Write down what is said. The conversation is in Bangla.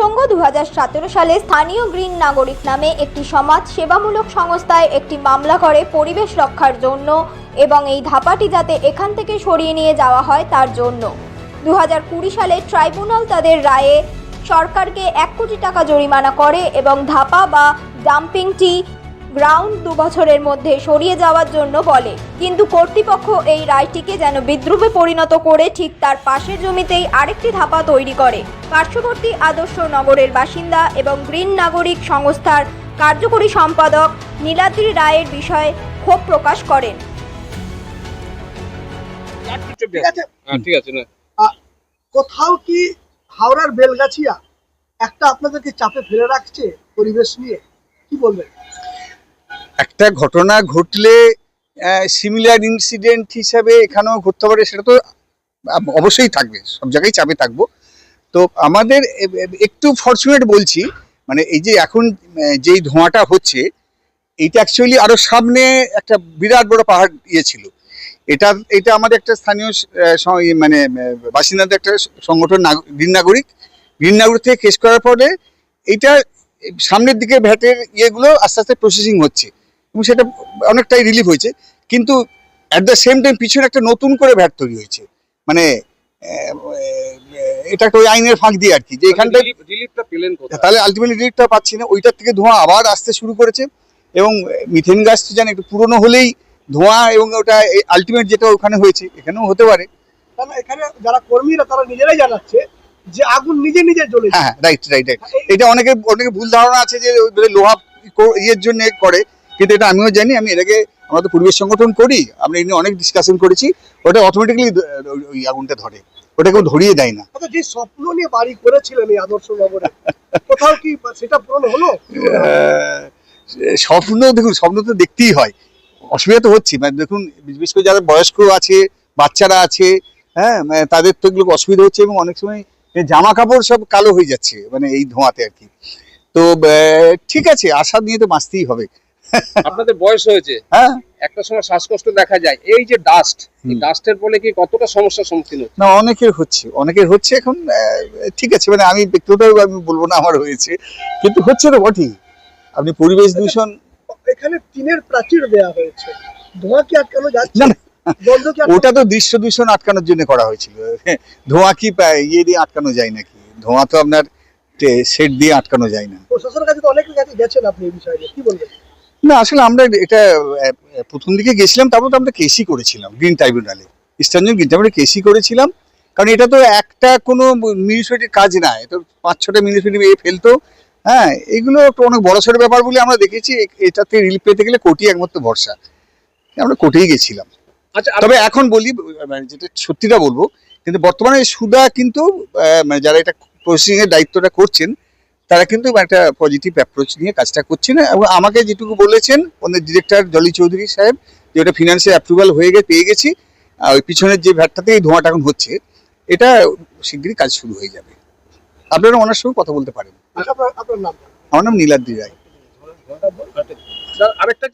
প্রসঙ্গ দু সালে স্থানীয় গ্রিন নাগরিক নামে একটি সমাজ সেবামূলক সংস্থায় একটি মামলা করে পরিবেশ রক্ষার জন্য এবং এই ধাপাটি যাতে এখান থেকে সরিয়ে নিয়ে যাওয়া হয় তার জন্য। দু হাজার কুড়ি সালে ট্রাইব্যুনাল তাদের রায়ে সরকারকে এক কোটি টাকা জরিমানা করে এবং ধাপা বা ডাম্পিংটি গ্রাউন্ড দু বছরের মধ্যে সরিয়ে যাওয়ার জন্য বলে। কিন্তু কর্তৃপক্ষ এই রায়টিকে যেন বিদ্রুপে পরিণত করে ঠিক তার পাশের জমিতেই আরেকটি ধাপা তৈরি করে। পার্শ্ববর্তী আদর্শ নগরের বাসিন্দা এবং গ্রিন নাগরিক সংস্থার কার্যকরী সম্পাদক নীলাদ্রি রায়ের বিষয়ে ক্ষোভ প্রকাশ করেন। ঠিক আছে। হ্যাঁ ঠিক আছে না। কোথাও কি হাওড়ার বেলগাছিয়া একটা আপনাদেরকে চাপে ফেলে রাখছে পরিবেশ নিয়ে? কি বলবেন? একটা ঘটনা ঘটলে সিমিলার ইনসিডেন্ট হিসাবে এখানেও ঘটতে পারে, সেটা তো অবশ্যই থাকবে, সব জায়গায় চাপে থাকব। তো আমাদের একটু ফর্চুনেট বলছি মানে এই যে এখন যেই ধোঁয়াটা হচ্ছে, এইটা অ্যাকচুয়ালি আরও সামনে একটা বিরাট বড় পাহাড় ইয়ে ছিল। এটা এটা আমাদের একটা স্থানীয় মানে বাসিন্দাদের একটা সংগঠন গ্রিন নাগরিক গ্রিন নাগরিক থেকে কেস করার পরে এইটা সামনের দিকে ভ্যাটের ইয়েগুলো আস্তে আস্তে প্রসেসিং হচ্ছে। এবং সেটা অনেকটাই রিলিফ হয়েছে। কিন্তু অ্যাট দ্য সেম টাইম পিছনে একটা নতুন করে ভ্যাট তৈরি হয়েছে। মানে এটা একটা ওই আইনের ফাঁক দিয়ে আর কি যে এখানটায় রিলিফটা পেলেন তাহলে আলটিমেটলি রিলিফটা পাচ্ছি না। ওইটার থেকে ধোঁয়া আবার আসতে শুরু করেছে এবং মিথেন গাছ তো জানি একটু পুরনো হলেই ধোঁয়া এবং ওটা আলটিমেট যেটা ওখানে হয়েছে এখানেও হতে পারে। এখানে যারা কর্মীরা তারা নিজেরাই জানাচ্ছে যে আগুন নিজে নিজে জ্বলেছে। হ্যাঁ রাইট রাইট রাইট এটা অনেকে অনেকে ভুল ধারণা আছে যে ওই লোহা ইয়ের জন্য করে। কিন্তু এটা আমিও জানি আমি এর আগে আমরা তো পরিবেশ সংগঠন করি আমরা এই নিয়ে অনেক ডিসকাশন করেছি ওটা অটোমেটিকলি ওই আগুনটা ধরে ওটা কেউ ধরিয়ে দেয় না। যে স্বপ্ন নিয়ে বাড়ি করেছিলেন এই আদর্শ নগরে কোথাও কি সেটা পূরণ হলো? স্বপ্ন দেখুন স্বপ্ন তো দেখতেই হয় অসুবিধা তো হচ্ছে মানে দেখুন বিশেষ করে যারা বয়স্ক আছে বাচ্চারা আছে হ্যাঁ মানে তাদের তো এগুলো অসুবিধা হচ্ছে এবং অনেক সময় জামা কাপড় সব কালো হয়ে যাচ্ছে মানে এই ধোঁয়াতে আর কি। তো ঠিক আছে আশা নিয়ে তো বাঁচতেই হবে। আপনাদের বয়স হয়েছে। হ্যাঁ। একটা সময় শ্বাসকষ্ট দেখা যায়। এই যে ডাস্ট এই ডাস্টের ফলে কি কতটা সমস্যার সম্মুখীন হচ্ছে? না অনেকের হচ্ছে। অনেকের হচ্ছে এখন আহ, ঠিক আছে মানে আমি ব্যক্তিগতভাবে আমি বলব না আমার হয়েছে। কিন্তু হচ্ছে তো বটেই আপনি পরিবেশ দূষণ এখানে টিনের প্রাচীর দেয়া হয়েছে। ধোঁয়া কি আটকানো যাচ্ছে? না, ওটা তো দৃশ্য দূষণ আটকানোর জন্য করা হয়েছিল। ধোঁয়া কি পা- ইয়ে দিয়ে আটকানো যায় নাকি? ধোঁয়া তো আপনার সেট দিয়ে আটকানো যায় না। প্রশাসনের কাছে তো অনেকের কাছে গেছেন আপনি এই বিষয়ে কি বলবেন? না আসলে আমরা এটা প্রথম দিকে গেছিলাম তারপর তো আমরা কেসি করেছিলাম গ্রিন ট্রাইব্যুনালে ইস্টার্ন গ্রিন ট্রাইব্যুনালে কেসি করেছিলাম। কারণ এটা তো একটা কোনো মিউনিসিপালিটির কাজ না এটা পাঁচ ছটা মিউনিসিপালিটি এ ফেলতো। হ্যাঁ এগুলো একটা অনেক বড় সড়ো ব্যাপার বলে আমরা দেখেছি এটাতে রিলিফ পেতে গেলে কোটি একমাত্র ভরসা। আমরা কোটেই গেছিলাম। আচ্ছা তবে এখন বলি মানে যেটা সত্যিটা বলব কিন্তু বর্তমানে সুদা কিন্তু মানে যারা এটা প্রসেসিং এর দায়িত্বটা করছেন তারা কিন্তু একটা পজিটিভ অ্যাপ্রোচ নিয়ে কাজটা করছে না। এবং আমাকে যেটুকু বলেছেন ওদের ডিরেক্টর জলি চৌধুরী সাহেব যে ওটা ফিনান্সিয়াল অ্যাপ্রুভাল হয়ে গিয়ে পেয়ে গেছি। আর ওই পিছনের যে ভ্যাটটাতে এই ধোঁয়াটা এখন হচ্ছে এটা শীঘ্রই কাজ শুরু হয়ে যাবে। আপনারা ওনার সঙ্গে কথা বলতে পারেন। নাম? আমার নাম নীলাদ্রি রায়। আরেকটা